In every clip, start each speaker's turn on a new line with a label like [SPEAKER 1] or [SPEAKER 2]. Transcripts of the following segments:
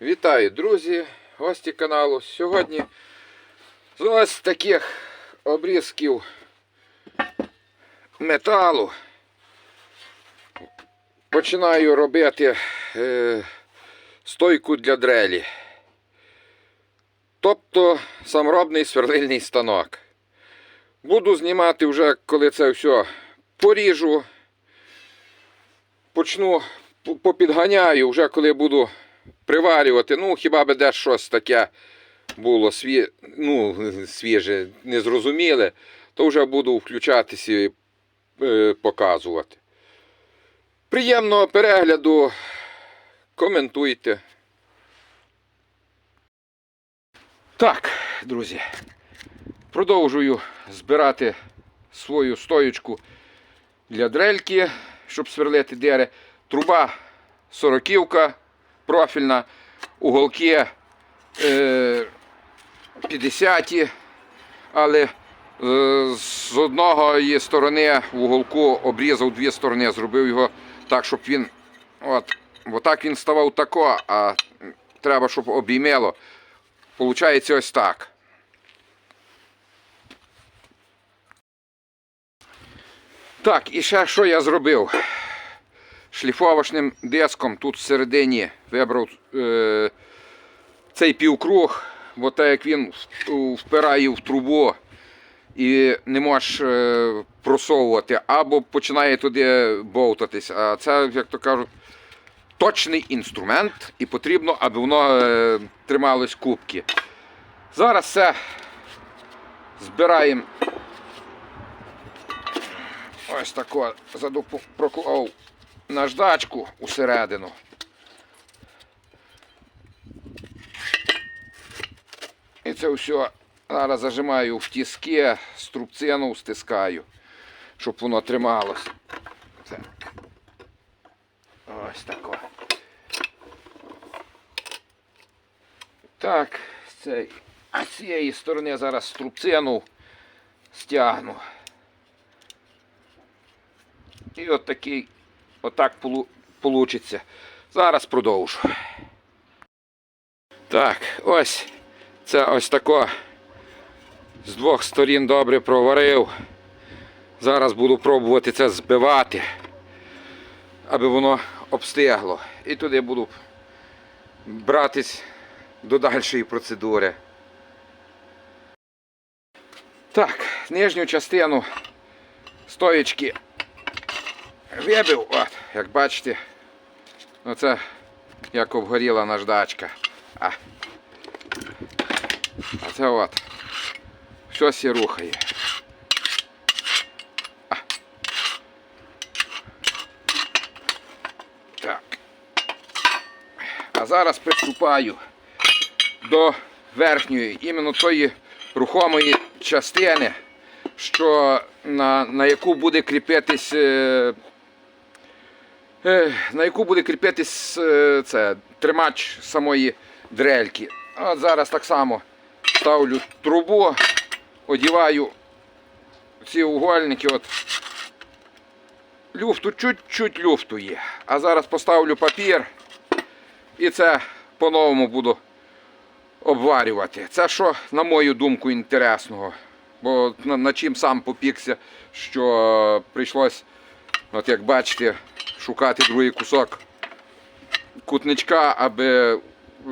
[SPEAKER 1] Вітаю, друзі, гості каналу. Сьогодні з ось таких обрізків металу починаю робити е, стойку для дрелі. Тобто саморобний сверлильний станок. Буду знімати вже, коли це все поріжу. Почну попідганяю, вже коли буду приварювати. Ну, хіба би десь щось таке було сві... ну, свіже, незрозуміле, то вже буду включатися і е, показувати. Приємного перегляду. Коментуйте. Так, друзі. Продовжую збирати свою стоючку для дрельки, щоб сверлити дири. Труба сороківка профільна, уголки е, 50, але е, з одного сторони в уголку обрізав дві сторони, зробив його так, щоб він. От, бо він ставав тако, а треба, щоб обіймело. Получається ось так. Так, і ще що я зробив? Шліфовочним диском тут всередині вибрав е, цей півкруг, бо так як він впирає в трубу і не можеш е, просовувати, або починає туди бовтатись. А це, як то кажуть, точний інструмент і потрібно, аби воно е, трималось кубки. Зараз все збираємо. Ось тако задупу проклав наждачку усередину. І це все зараз зажимаю в тіски, струбцину стискаю, щоб воно трималось. Це. Ось тако. Так, а з цієї сторони зараз струбцину стягну. І от такий, отак полу, получиться. Зараз продовжу. Так, ось це ось тако з двох сторін добре проварив. Зараз буду пробувати це збивати, аби воно обстигло. І туди буду братись до дальшої процедури. Так, нижню частину стоєчки вибив, от, як бачите, оце як обгоріла наждачка. А, а це от. Щось і рухає. А. Так. А зараз приступаю до верхньої, іменно тої рухомої частини, що на, на яку буде кріпитись. Е, Е, на яку буде кріпитись е, це, тримач самої дрельки. От зараз так само ставлю трубу, одіваю ці угольники. От. Люфту, чуть-чуть люфту є. А зараз поставлю папір і це по-новому буду обварювати. Це що, на мою думку, інтересного. Бо на, на чим сам попікся, що прийшлось, от як бачите, шукати другий кусок кутничка, аби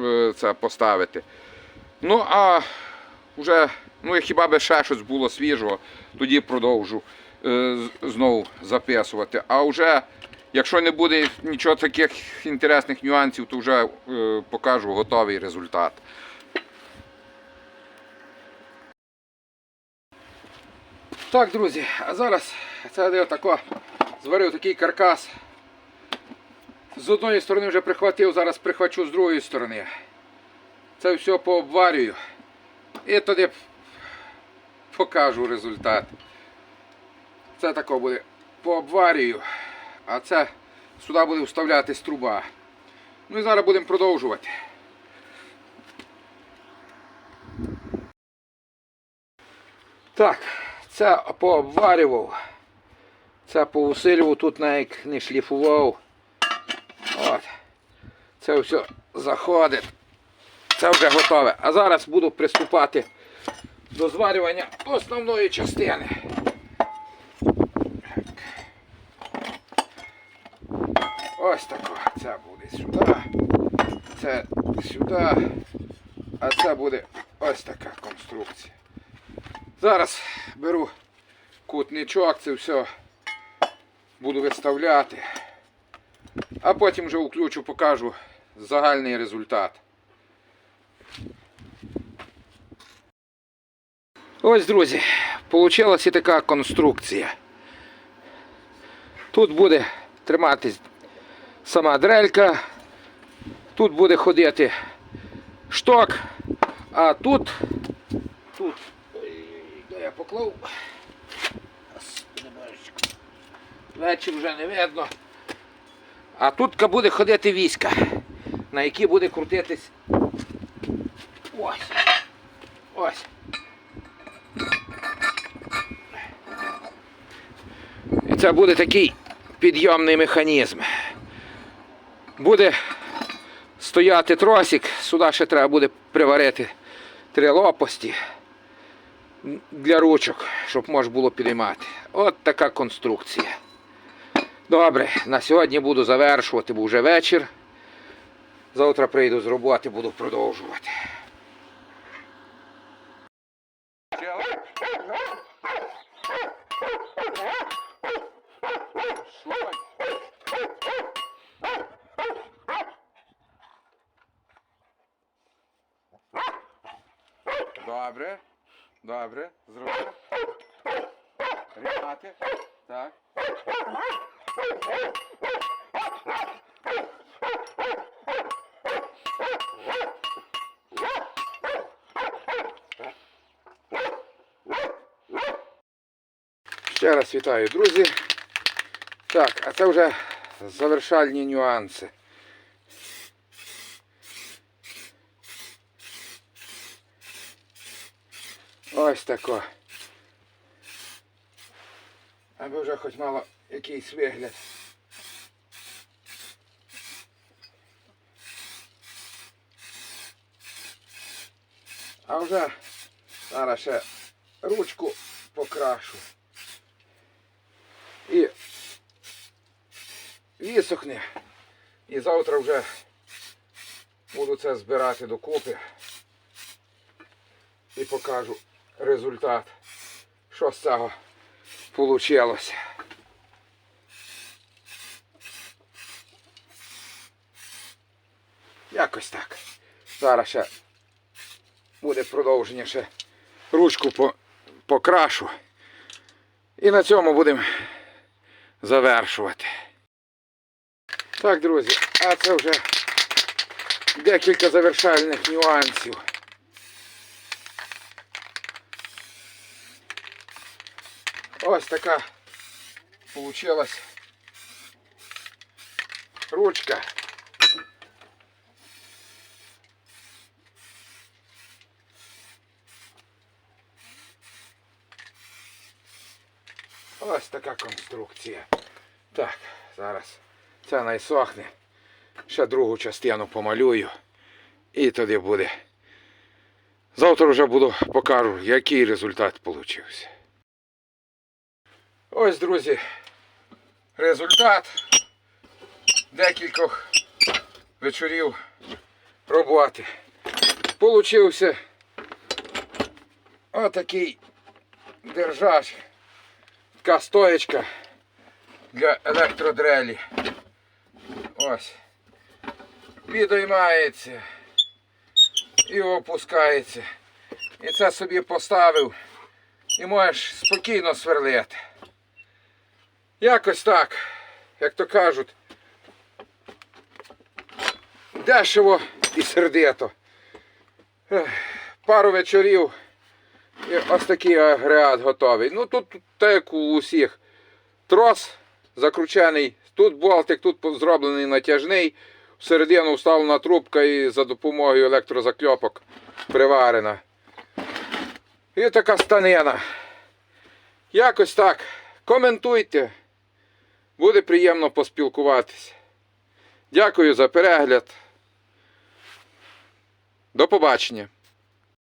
[SPEAKER 1] е, це поставити. Ну, а вже, ну, хіба би ще щось було свіжого, тоді продовжу е, знову записувати. А вже, якщо не буде нічого таких інтересних нюансів, то вже е, покажу готовий результат. Так, друзі, а зараз це я тако зварив такий каркас. З одної сторони вже прихватив, зараз прихвачу з другої сторони. Це все пообварюю. І тоді покажу результат. Це тако буде пообварюю, а це сюди буде вставлятись труба. Ну і зараз будемо продовжувати. Так, це пообварював. Це поусилював, тут навіть не шліфував. От. Це все заходить. Це вже готове. А зараз буду приступати до зварювання основної частини. Ось тако. Це буде сюди. Це сюди. А це буде ось така конструкція. Зараз беру кутничок, це все буду виставляти. А потім вже включу, покажу загальний результат. Ось, друзі, вийшла така конструкція. Тут буде триматись сама дрелька, тут буде ходити шток, а тут, тут, де я поклав, вечір вже не видно. А тут буде ходити війська, на які буде крутитись. Ось. Ось. І це буде такий підйомний механізм. Буде стояти тросик, сюди ще треба буде приварити три лопасті для ручок, щоб можна було підіймати. От така конструкція. Добре, на сьогодні буду завершувати, бо вже вечір. Завтра прийду з роботи, буду продовжувати. Добре, добре, зробив. Рівнати. Так. Ще раз вітаю, друзі. Так, а це вже завершальні нюанси. Ось тако. Аби вже хоч мало якийсь вигляд. А вже зараз ще ручку покрашу. І висохне. І завтра вже буду це збирати докупи і покажу результат, що з цього вийшло. Якось так. Зараз ще буде продовження ще ручку по, покрашу. І на цьому будемо завершувати. Так, друзі, а це вже декілька завершальних нюансів. Ось така получилась ручка. Ось така конструкція. Так, зараз це найсохне. Ще другу частину помалюю. І тоді буде. Завтра вже буду покажу, який результат получився. Ось, друзі, результат декількох вечорів роботи. Получився отакий держач, така стоєчка для електродрелі. Ось. Підіймається і опускається. І це собі поставив і можеш спокійно сверлити. Якось так, як то кажуть, дешево і сердито. Пару вечорів ось такий агрегат готовий. Ну тут так як у усіх. Трос закручений, тут болтик, тут зроблений натяжний, всередину вставлена трубка і за допомогою електрозакльопок приварена. І така станина. Якось так. Коментуйте. Буде приємно поспілкуватися. Дякую за перегляд. До побачення.